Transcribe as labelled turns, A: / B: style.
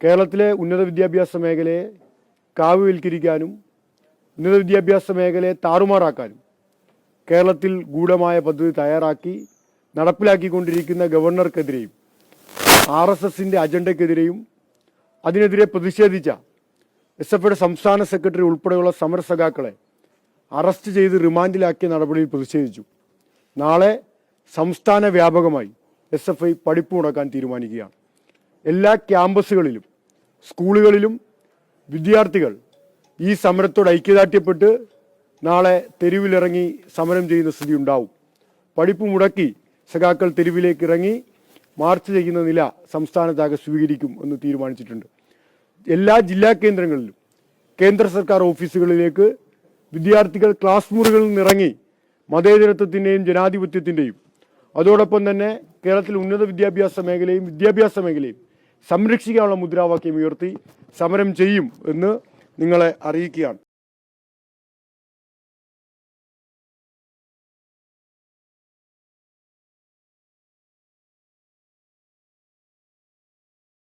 A: കേരളത്തിലെ ഉന്നത വിദ്യാഭ്യാസ മേഖലയെ കാവുവൽക്കരിക്കാനും ഉന്നത വിദ്യാഭ്യാസ മേഖലയെ താറുമാറാക്കാനും കേരളത്തിൽ ഗൂഢമായ പദ്ധതി തയ്യാറാക്കി നടപ്പിലാക്കിക്കൊണ്ടിരിക്കുന്ന ഗവർണർക്കെതിരെയും ആർ എസ് എസിന്റെ അജണ്ടയ്ക്കെതിരെയും അതിനെതിരെ പ്രതിഷേധിച്ച എസ് എഫ് ഐയുടെ സംസ്ഥാന സെക്രട്ടറി ഉൾപ്പെടെയുള്ള സമരസഖാക്കളെ അറസ്റ്റ് ചെയ്ത് റിമാൻഡിലാക്കിയ നടപടിയിൽ പ്രതിഷേധിച്ചു. നാളെ സംസ്ഥാന വ്യാപകമായി എസ് എഫ് ഐ പഠിപ്പ് മുടക്കാൻ തീരുമാനിക്കുകയാണ്. എല്ലാ ക്യാമ്പസുകളിലും സ്കൂളുകളിലും വിദ്യാർത്ഥികൾ ഈ സമരത്തോട് ഐക്യദാർഢ്യപ്പെട്ട് നാളെ തെരുവിലിറങ്ങി സമരം ചെയ്യുന്ന സ്ഥിതി ഉണ്ടാവും. പഠിപ്പ് മുടക്കി സഖാക്കൾ തെരുവിലേക്ക് ഇറങ്ങി മാർച്ച് ചെയ്യുന്ന നില സംസ്ഥാനത്താകെ സ്വീകരിക്കും എന്ന് തീരുമാനിച്ചിട്ടുണ്ട്. എല്ലാ ജില്ലാ കേന്ദ്രങ്ങളിലും കേന്ദ്ര സർക്കാർ ഓഫീസുകളിലേക്ക് വിദ്യാർത്ഥികൾ ക്ലാസ് മുറികളിൽ നിന്നിറങ്ങി മതേതരത്വത്തിന്റെയും ജനാധിപത്യത്തിന്റെയും അതോടൊപ്പം തന്നെ കേരളത്തിൽ ഉന്നത വിദ്യാഭ്യാസ മേഖലയും വിദ്യാഭ്യാസ മേഖലയും സംരക്ഷിക്കാനുള്ള മുദ്രാവാക്യം ഉയർത്തി സമരം ചെയ്യും എന്ന് നിങ്ങളെ അറിയിക്കുകയാണ്.